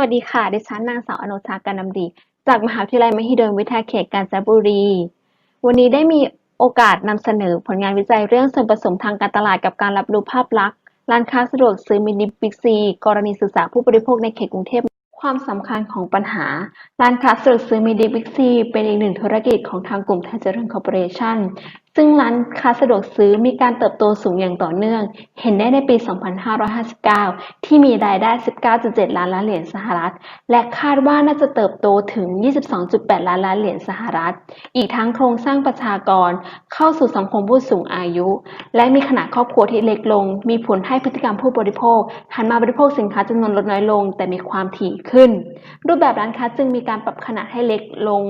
วัสดีค่ะ ดิฉันนางสาวอนุชาการนำดี จากมหาวิทยาลัยมหิดลวิทยาเขตกาญจนบุรี วันนี้ได้มีโอกาสนำเสนอผลงานวิจัยเรื่องส่วนผสมทางการตลาดกับการรับรู้ภาพลักษณ์ ร้านค้าสะดวกซื้อมินิบิ๊กซี กรณีศึกษาผู้บริโภคในเขตกรุงเทพ ความสำคัญของปัญหา ร้านค้าสะดวกซื้อมินิบิ๊กซี เป็นอีกหนึ่งธุรกิจของทางกลุ่มไทยเจริญคอร์ปอเรชั่น ซึ่งร้านค้าสะดวกซื้อมีการเติบโตสูงอย่างต่อเนื่อง เห็นได้ในปี 2559 ที่มีรายได้ 19.7 ล้านล้านเหรียญสหรัฐ และคาดว่าน่าจะเติบโตถึง 22.8 ล้านล้านเหรียญสหรัฐ อีกทั้งโครงสร้างประชากรเข้าสู่สังคมผู้สูงอายุ และมีขนาดครอบครัวที่เล็กลง มีผลให้พฤติกรรมผู้บริโภคหันมาบริโภคสินค้าจำนวนลดน้อยลง แต่มีความถี่ขึ้น รูปแบบร้านค้าจึงมีการปรับขนาดให้เล็กลง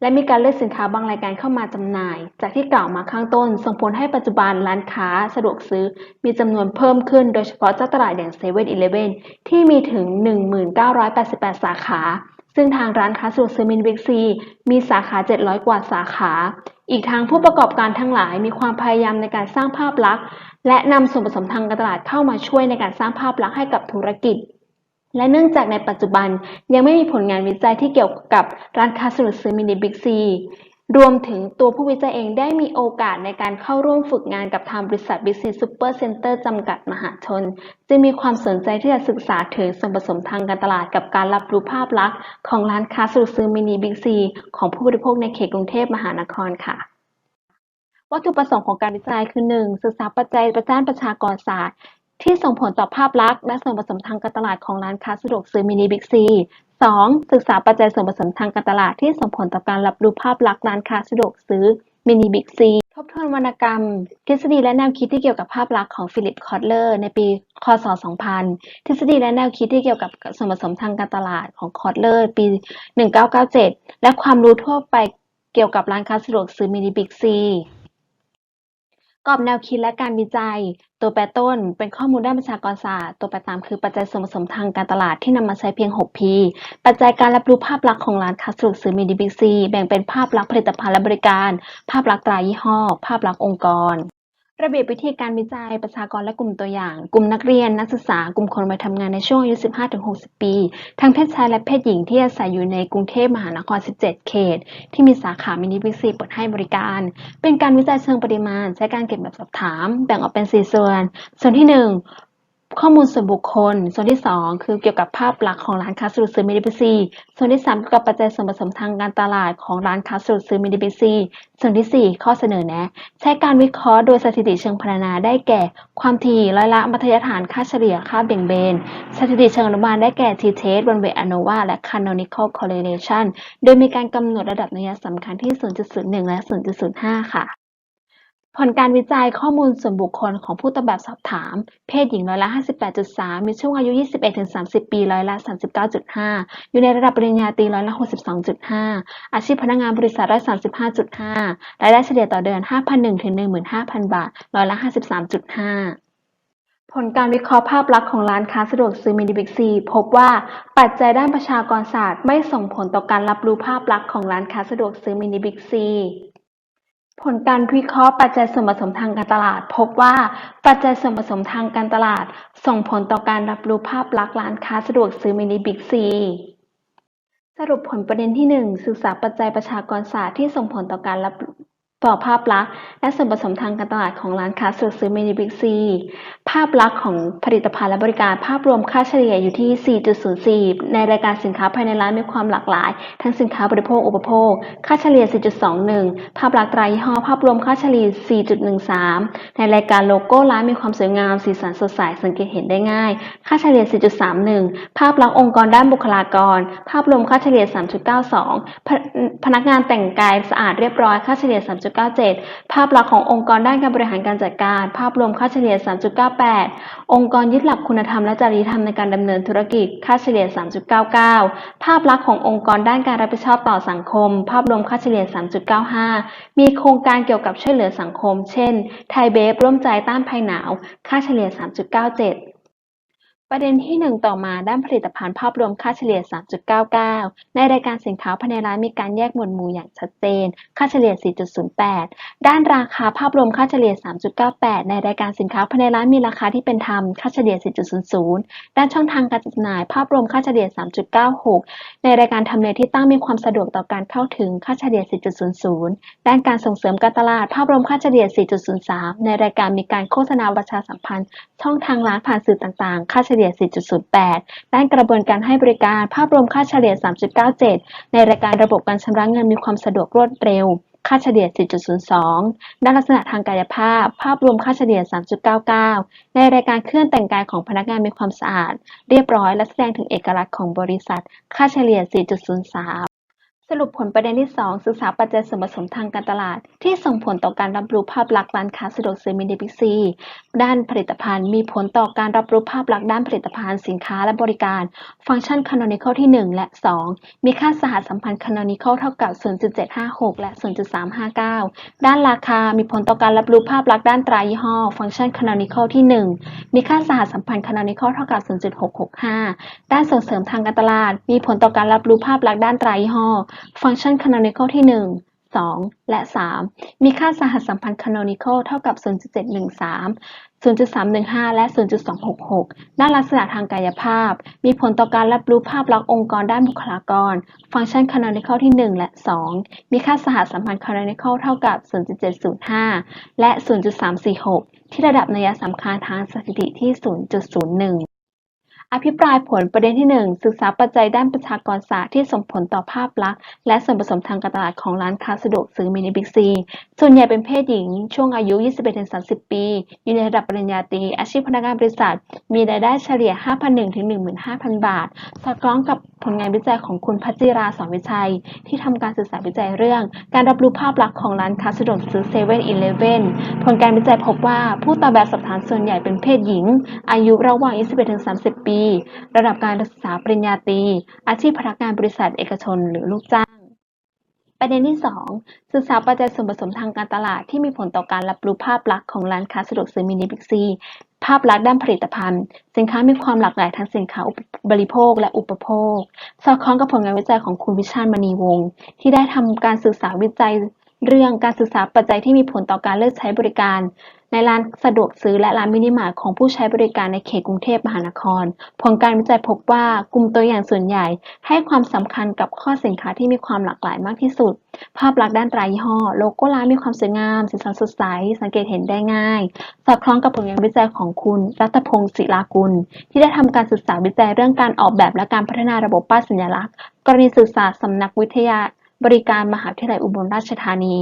และมีการเลือกสินค้าบางรายการเข้ามาจำหน่าย จากที่กล่าวมาข้างต้น ส่งผลให้ปัจจุบันร้านค้าสะดวกซื้อ มีจำนวนเพิ่มขึ้นโดยเฉพาะเจ้าตลาดอย่างเซเว่นอีเลฟเว่นที่มีถึง 1988 สาขา ซึ่งทางร้านค้าสะดวกซื้อมินบิ๊กซีมีสาขา 700 กว่าสาขา อีกทั้งผู้ประกอบการทั้งหลายมีความพยายามในการสร้างภาพลักษณ์ และนำส่วนผสมทางการตลาดเข้ามาช่วยในการสร้างภาพลักษณ์ให้กับธุรกิจ และเนื่องจากในปัจจุบันยังไม่มีผลงานวิจัยที่เกี่ยวกับร้านค้าสะดวกซื้อมินิบิ๊กซี รวมถึงตัวผู้วิจัยเองได้มีโอกาสในการเข้าร่วมฝึกงานกับทางบริษัท Big C Super Center จำกัดมหาชน จึงมีความสนใจที่จะศึกษาถึงส่วนผสมทางการตลาดกับการรับรู้ภาพลักษณ์ของร้านค้าสะดวกซื้อมินิบิ๊กซีของผู้บริโภคในเขตกรุงเทพมหานครค่ะวัตถุประสงค์ของการวิจัยคือ 1. ศึกษาปัจจัยประด้านประชากรศาสตร์ ที่ส่งผลต่อภาพลักษณ์และส่วนผสมทางการตลาดของร้านค้าสะดวกซื้อมินิบิ๊กซี 2. ศึกษาปัจจัยส่วนผสมทางการตลาดที่ส่งผลต่อการรับรู้ภาพลักษณ์ร้านค้าสะดวกซื้อมินิบิ๊กซีทบทวนวรรณกรรม ทฤษฎีและแนวคิดที่เกี่ยวกับภาพลักษณ์ของฟิลิปคอตเลอร์ในปี คศ 2000 ทฤษฎีและแนวคิดที่เกี่ยวกับส่วนผสมทางการตลาดของคอตเลอร์ปี 1997 และความรู้ทั่วไปเกี่ยวกับร้านค้าสะดวกซื้อมินิบิ๊กซี กรอบแนวคิดและการวิจัย ตัวแปรต้น เป็นข้อมูลด้านประชากรศาสตร์ ตัวแปรตามคือปัจจัยส่วนผสมทางการตลาดที่นำมาใช้เพียง 6P ปัจจัยการรับรู้ภาพลักษณ์ของร้านค้าสะดวกซื้อมีดิบิ๊กซีแบ่งเป็นภาพลักษณ์ผลิตภัณฑ์และบริการ ภาพลักษณ์ตรายี่ห้อ ภาพลักษณ์องค์กร ระเบียบวิธีการวิจัยประชากรและกลุ่มตัวอย่าง กลุ่มนักเรียน นักศึกษา กลุ่มคนวัยทำงานในช่วงอายุ 15-60 ปี ทั้งเพศชายและเพศหญิงที่อาศัยอยู่ในกรุงเทพมหานคร 17 เขต ที่มีสาขามินิบิ๊กซีเปิดให้บริการ เป็นการวิจัยเชิงปริมาณ ใช้การเก็บแบบสอบถาม แบ่งออกเป็น 4 ส่วน ส่วนที่ 1 ข้อมูลส่วนบุคคล ส่วนที่ 2 คือเกี่ยวกับภาพลักษณ์ของร้านค้าสะดวกซื้อมินิบิซีส่วนที่3เกี่ยวกับปัจจัยส่วนผสมทางการตลาดของร้านค้าสะดวกซื้อมินิบิซีส่วนที่ 4 ข้อเสนอแนะ ใช้การวิเคราะห์โดยสถิติเชิงพรรณนาได้แก่ ความถี่ร้อยละมัธยฐานค่าเฉลี่ยค่าเบี่ยงเบน สถิติเชิงอนุมานได้แก่ t-test one-way ANOVA และ canonical correlation โดยมีการกำหนดระดับนัยสำคัญที่ 0.01 และ 0.05 ค่ะ ผลการวิจัยข้อมูลส่วนบุคคลของผู้ตอบแบบสอบถาม เพศหญิงร้อยละ 58.3 มีช่วงอายุ 21-30 ปีร้อยละ 39.5 อยู่ในระดับปริญญาตรีร้อยละ 62.5 อาชีพพนักงานบริษัทร้อย35.5 รายได้เฉลี่ยต่อเดือน 5,001ถึง15,000 บาทร้อยละ 53.5ผลการวิเคราะห์ภาพลักษณ์ของร้านค้าสะดวกซื้อมินิบิ๊กซีพบว่าปัจจัยด้านประชากรศาสตร์ไม่ส่งผลต่อการรับรู้ภาพลักษณ์ของร้านค้าสะดวกซื้อมินิบิ๊กซี ผลการวิเคราะห์ปัจจัยส่วนผสมทางการตลาด พบว่าปัจจัยส่วนผสมทางการตลาด ส่งผลต่อการรับรู้ภาพลักษณ์ร้านค้าสะดวกซื้อมินิบิ๊กซีสรุปผลประเด็นที่ 1 ศึกษาปัจจัยประชากรศาสตร์ที่ส่งผลต่อการรับ ต่อภาพลักษณ์และส่วนผสมทางการตลาดของร้านค้าสะดวกซื้อมินิบิ๊กซี ภาพลักษณ์ของผลิตภัณฑ์และบริการภาพรวมค่าเฉลี่ยอยู่ที่ 4.04 ในรายการสินค้าภายในร้านมีความหลากหลาย ทั้งสินค้าบริโภคอุปโภค ค่าเฉลี่ย 4.21 ภาพลักษณ์ตรายี่ห้อ ภาพรวมค่าเฉลี่ย 4.13 ในรายการโลโก้ร้านมีความสวยงาม สีสันสดใสสังเกตเห็นได้ง่าย ค่าเฉลี่ย 4.31 ภาพลักษณ์องค์กรด้านบุคลากร ภาพรวมค่าเฉลี่ย 3.92 พนพนักงานแต่งกายสะอาดเรียบร้อยค่าเฉลี่ย 3. 3.97 ภาพลักษณ์ขององค์กรด้านการบริหารการจัดการ ภาพรวมค่าเฉลี่ย 3.98 องค์กรยึดหลักคุณธรรมและจริยธรรมในการดำเนินธุรกิจ ค่าเฉลี่ย 3.99 ภาพลักษณ์ขององค์กรด้านการรับผิดชอบต่อสังคม ภาพรวมค่าเฉลี่ย 3.95 มีโครงการเกี่ยวกับช่วยเหลือสังคม เช่น ไทยเบฟร่วมใจต้านภัยหนาว ค่าเฉลี่ย 3.97 ประเด็นที่ 1 ต่อมาด้านผลิตภัณฑ์ภาพรวมค่าเฉลี่ย 3.99 ในรายการสินค้าภายในร้านมีการแยกหมวดหมู่อย่างชัดเจน ค่าเฉลี่ย 4.08 ด้านราคาภาพรวมค่าเฉลี่ย 3.98 ในรายการสินค้าภายในร้านมีราคาที่เป็นธรรม ค่าเฉลี่ย 4.00 ด้านช่องทางการจำหน่ายภาพรวมค่าเฉลี่ย 3.96 ในรายการทำเลที่ตั้งมีความสะดวกต่อการเข้าถึงค่าเฉลี่ย 4.00 ด้านการส่งเสริมการตลาดภาพรวมค่าเฉลี่ย 4.03 ในรายการมีการโฆษณาประชาสัมพันธ์ ช่องทางร้านผ่านสื่อต่างๆ ค่าเฉลี่ยลี่ย 4.08 ด้านกระบวนการให้บริการภาพรวมค่าเฉลี่ย 3.97 ในรายการระบบการชำระเงินมีความสะดวกรวดเร็ว ค่าเฉลี่ย 4.02 ด้านลักษณะทางกายภาพ ภาพรวมค่าเฉลี่ย 3.99 ในรายการเครื่องแต่งกายของพนักงานมีความสะอาด เรียบร้อยและแสดงถึงเอกลักษณ์ของบริษัท ค่าเฉลี่ย 4.03 สรุปผลประเด็นที่ 2 ศึกษาปัจจัยส่วนผสมทางการตลาด ที่ส่งผลต่อการรับรู้ภาพลักษณ์ร้านค้าสะดวกซื้อมินิบิ๊กซีด้านผลิตภัณฑ์มีผลต่อการรับรู้ภาพลักษณ์ด้านผลิตภัณฑ์สินค้าและบริการ ฟังก์ชัน canonical ที่ 1 และ 2 มีค่าสหสัมพันธ์ canonical เท่ากับ 0.756 และ 0.359 ด้านราคา มีผลต่อการรับรู้ภาพลักษณ์ด้านตรายี่ห้อ ฟังก์ชัน canonical ที่ 1 มีค่าสหสัมพันธ์ canonical เท่ากับ 0.665 ด้านส่งเสริมทางการตลาด มีผลต่อการรับรู้ภาพลักษณ์ด้านตรายี่ห้อฟังก์ชัน canonical ที่ 1 2 และ 3 มีค่าสหสัมพันธ์ canonical เท่ากับ 0.713 0.315 และ 0.266 ด้านลักษณะทางกายภาพ มีผลต่อการรับรู้ภาพลักษณ์องค์กรด้านบุคลากร ฟังก์ชัน canonical ที่ 1 และ 2 มีค่าสหสัมพันธ์ canonical เท่ากับ 0.705 และ 0.346 ที่ระดับนัยสำคัญทางสถิติที่ 0.01 อภิปรายผลประเด็นที่ 1 ศึกษาปัจจัยด้านประชากรศาสตร์ที่ส่งผลต่อภาพลักษณ์และส่วนผสมทางการตลาดของร้านค้าสะดวกซื้อมินิบิ๊กซี ส่วนใหญ่เป็นเพศหญิง ช่วงอายุ 21-30 ปี อยู่ในระดับปริญญาตรีอาชีพพนักงานบริษัท มีรายได้เฉลี่ย 5,001ถึง15,000 บาท สอดคล้องกับ ผลงานวิจัยของคุณพัชจิราสอนวิชัย ที่ทำการศึกษาวิจัยเรื่อง การรับรู้ภาพลักษณ์ของร้านค้าสะดวกซื้อเซเว่นอีเลฟเว่นผลการวิจัยพบว่าผู้ตอบแบบสอบถามส่วนใหญ่เป็นเพศหญิง อายุระหว่าง 21-30 ปี ระดับการศึกษาปริญญาตรีอาชีพพนักงานบริษัทเอกชนหรือลูกจ้างประเด็นที่ 2 ศึกษาปัจจัยส่วนผสมทางการตลาดที่มีผลต่อการรับรู้ภาพลักษณ์ของร้านค้าสะดวกซื้อมินิบิ๊กซี ภาพลักษณ์ด้านผลิตภัณฑ์ สินค้ามีความหลากหลายทั้งสินค้าอุปบริโภคและอุปโภค สอดคล้องกับผลงานวิจัยของคุณวิชาญมณีวงศ์ที่ได้ทำการศึกษาวิจัยเรื่องการศึกษาปัจจัยที่มีผลต่อการเลือกใช้บริการ ในร้านสะดวกซื้อและร้านมินิมาร์ทของผู้ใช้บริการในเขตกรุงเทพมหานคร ผลการวิจัยพบว่ากลุ่มตัวอย่างส่วนใหญ่ ให้ความสำคัญกับข้อสินค้าที่มีความหลากหลายมากที่สุด ภาพลักษณ์ด้านตรายี่ห้อ โลโก้ร้านมีความสวยงาม สีสันสดใส สังเกตเห็นได้ง่าย สอดคล้องกับผลงานวิจัยของคุณ รัตพงศ์ศิลากุล ที่ได้ทำการศึกษาวิจัยเรื่องการออกแบบและการพัฒนาระบบป้ายสัญลักษณ์ กรณีศึกษาสำนักวิทยาบริการมหาวิทยาลัยอุบลราชธานี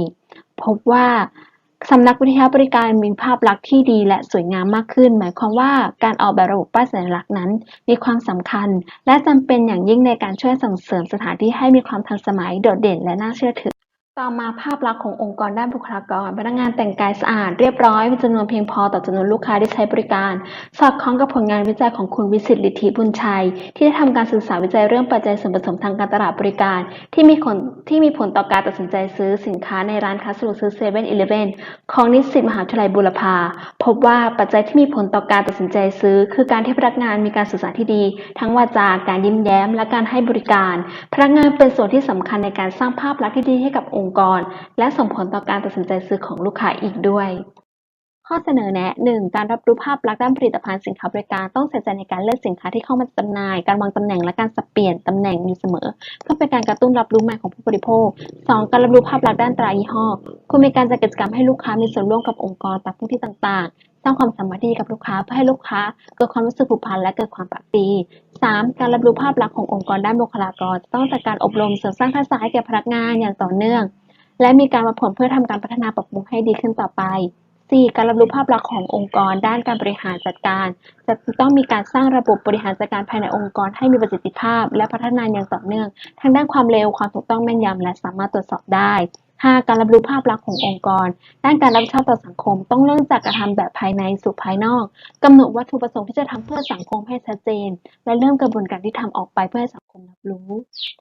พบว่า สำนักวิทยาบริการมีภาพลักษณ์ที่ดีและสวยงามมากขึ้น หมายความว่าการออกแบบระบบป้ายสัญลักษณ์นั้น มีความสำคัญ และจำเป็นอย่างยิ่งในการช่วยส่งเสริมสถานที่ให้มีความทันสมัยโดดเด่นและน่าเชื่อถือ ต่อมาภาพลักษณ์ขององค์กรด้านบุคลากร พนักงานแต่งกายสะอาดเรียบร้อยมีจำนวนเพียงพอต่อจำนวนลูกค้าที่ใช้บริการ สอดคล้องกับผลงานวิจัยของคุณวิสิตฤทธิบุญชัย ที่ได้ทำการศึกษาวิจัยเรื่องปัจจัยส่วนผสมทางการตลาดบริการ ที่มีผลที่มีผลต่อการตัดสินใจซื้อสินค้าในร้านค้าสะดวกซื้อเซเว่นอีเลฟเว่นของนิสิตมหาวิทยาลัยบูรพาพบว่าปัจจัยที่มีผลต่อการตัดสินใจซื้อ คือการที่พนักงานมีการสื่อสารที่ดี ทั้งวาจาการยิ้มแย้ม และการให้บริการ พนักงานเป็นส่วนที่สำคัญในการสร้างภาพลักษณ์ที่ดีให้กับองค์กร และส่งผลต่อการตัดสินใจซื้อของลูกค้าอีกด้วย ข้อเสนอแนะ 1. การรับรู้ภาพลักษณ์ด้านผลิตภัณฑ์สินค้าบริการต้องใส่ใจในการเลือกสินค้าที่เข้ามาจำหน่าย การวางตำแหน่งและการสับเปลี่ยนตำแหน่งอยู่เสมอ เพื่อเป็นการกระตุ้นรับรู้ใหม่ของผู้บริโภค 2. การรับรู้ภาพลักษณ์ด้านตรายี่ห้อควรมีการจัดกิจกรรมให้ลูกค้ามีส่วนร่วมกับองค์กรตามพื้นที่ต่างๆ สร้างความสัมพันธ์ดีกับลูกค้าเพื่อให้ลูกค้าเกิดความรู้สึกผูกพันและเกิดความปรับปรี 3. การรับรู้ภาพลักษณ์ขององค์กรด้านบุคลากร ต้องจัดการอบรมเสริมสร้างทักษะให้แก่พนักงานอย่างต่อเนื่อง และมีการวัดผลเพื่อทำการพัฒนาปรับปรุงให้ดีขึ้นต่อไป 4. การรับรู้ภาพลักษณ์ขององค์กร ด้านการบริหารจัดการ จะต้องมีการสร้างระบบบริหารจัดการภายในองค์กร ให้มีประสิทธิภาพ และพัฒนาอย่างต่อเนื่อง ทั้งด้านความเร็วความถูกต้องแม่นยำและสามารถตรวจสอบได้ 5. การรับรู้ภาพลักษณ์ขององค์กร ด้านการรับผิดชอบต่อสังคม ต้องเริ่มจากการทำแบบภายในสู่ภายนอกกำหนดวัตถุประสงค์ที่จะทำเพื่อสังคมให้ชัดเจน และเริ่มกระบวนการที่ทำออกไปเพื่อให้สังคมรับรู้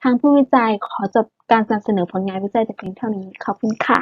ทางผู้วิจัยขอจบการนำเสนอผลงานวิจัยแต่เพียงเท่านี้ขอบคุณค่ะ